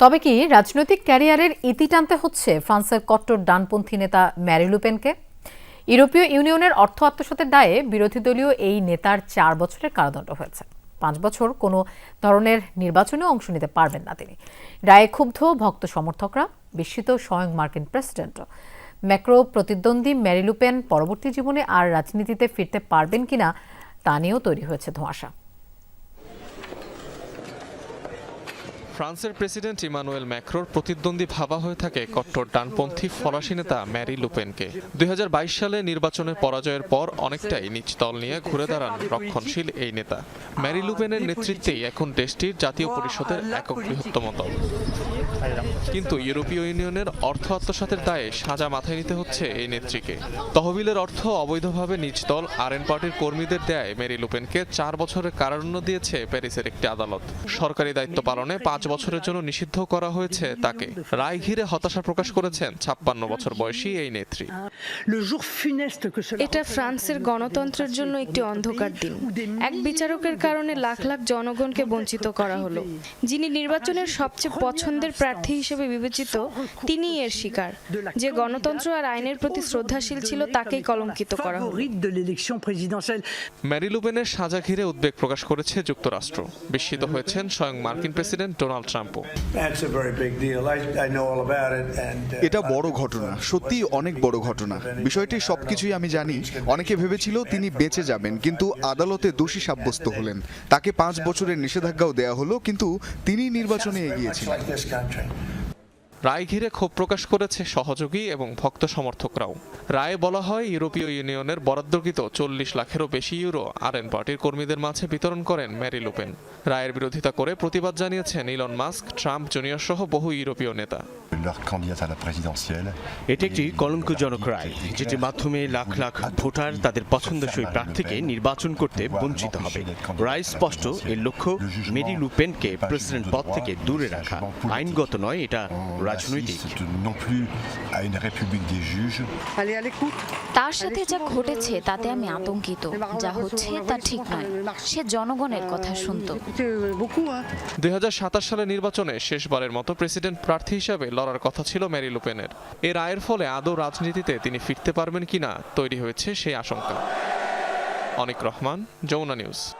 তবে কি রাজনৈতিক ক্যারিয়ারের ইতি টানতে হচ্ছে ফ্রান্সের কট্টর ডানপন্থী নেতা ম্যারি লুপেনকে? ইউরোপীয় ইউনিয়নের অর্থ আত্মসাতের দায়ে বিরোধী দলীয় এই নেতার চার বছরের কারাদণ্ড হয়েছে। পাঁচ বছর কোনো ধরনের নির্বাচনে অংশ নিতে পারবেন না তিনি। রায়ে ক্ষুব্ধ ভক্ত সমর্থকরা, বিস্মিত স্বয়ং মার্কিন প্রেসিডেন্ট। ম্যাক্রো প্রতিদ্বন্দ্বী ম্যারি লুপেন পরবর্তী জীবনে আর রাজনীতিতে ফিরতে পারবেন কিনা তা নিয়েও তৈরি হয়েছে ধোঁয়াশা। ফ্রান্সের প্রেসিডেন্ট ইমানুয়েল ম্যাক্রোর প্রতিদ্বন্দ্বী ভাবা হয়ে থাকে কট্টর ডানপন্থী ফরাসি নেতা ম্যারি লুপেনকে। দুই সালে নির্বাচনের পরাজয়ের পর অনেকটাই নিচ দল নিয়ে ঘুরে দাঁড়ান রক্ষণশীল এই নেতা। ম্যারি লুপেনের নেতৃত্বেই এখন দেশটির জাতীয় পরিষদের একক বৃহত্তম দল। কিন্তু ইউরোপীয় ইউনিয়নের অর্থ আত্মসাতের দায়ে সাজা মাথায় নিতে হচ্ছে এই নেত্রীকে। তহবিলের অর্থ অবৈধভাবে নিজ দল আরএন পার্টির কর্মীদের দেয় মেরি লুপেনকে। চার বছরের কারাদণ্ড দিয়েছে প্যারিসের একটি আদালত। সরকারি দায়িত্ব পালনে পাঁচ বছরের জন্য নিষিদ্ধ করা হয়েছে তাকে। রায় ঘিরে হতাশা প্রকাশ করেছেন ছাপ্পান্ন বছর বয়সী এই নেত্রী। এটা ফ্রান্সের গণতন্ত্রের জন্য একটি অন্ধকার দিন। এক বিচারকের কারণে লাখ লাখ জনগণকে বঞ্চিত করা হলো। যিনি নির্বাচনের সবচেয়ে পছন্দের প্রার্থী হিসেবে বিবেচিত তিনিই এর শিকার। যে গণতন্ত্র আর আইনের প্রতি শ্রদ্ধাশীল ছিল তাকেই কলঙ্কিত করা হলো. ম্যারি লুপেনের সাজা ঘিরে উদ্বেগ প্রকাশ করেছে যুক্তরাষ্ট্র। বিস্মিত হয়েছেন স্বয়ং মার্কিন প্রেসিডেন্ট ডোনাল্ড ট্রাম্পও That's a very big deal. I, I know all about it and. uh, এটা বড় ঘটনা সত্যি অনেক বড় ঘটনা বিষয়টি সবকিছুই আমি জানি অনেকে ভেবেছিল তিনি বেঁচে যাবেন কিন্তু আদালতে দোষী সাব্যস্ত হলেন তাকে পাঁচ বছরের নিষেধাজ্ঞাও দেয়া হলো কিন্তু তিনি নির্বাচনে এগিয়েছিলেন. রায় ঘিরে ক্ষোভ প্রকাশ করেছে সহযোগী এবং ভক্ত সমর্থকরাও। রায়ে বলা হয়, ইউরোপীয় ইউনিয়নের বরাদ্দকৃত চল্লিশ লাখেরও বেশি ইউরো আরএন পার্টির কর্মীদের মাঝে বিতরণ করেন ম্যারি লুপেন। রায়ের বিরোধিতা করে প্রতিবাদ জানিয়েছেন ইলন মাস্ক, ট্রাম্প জুনিয়র সহ বহু ইউরোপীয় নেতা। এটি একটি কলঙ্কজনক রায় যেটির মাধ্যমে লাখ লাখ ভোটার তাদের পছন্দসই প্রার্থীকে নির্বাচন করতে বঞ্চিত হবে। রায় স্পষ্ট এর লক্ষ্য মেরি লুপেনকে প্রেসিডেন্ট পদ থেকে দূরে রাখা। আইনগত নয় এটা রাজনৈতিক। তার সাথে যা ঘটেছে তাতে আমি আতঙ্কিত। যা হচ্ছে তা ঠিক নয়। সে জনগণের কথা শুনতো। euh, দুই সালে নির্বাচনে শেষবারের মতো প্রেসিডেন্ট প্রার্থী হিসাবে লড়ার কথা ছিল ম্যারি লুপেনের। এ রায়ের ফলে আদৌ রাজনীতিতে তিনি ফিরতে পারবেন কিনা তৈরি হয়েছে সেই আশঙ্কা। অনিক রহমান যমুনা নিউজ।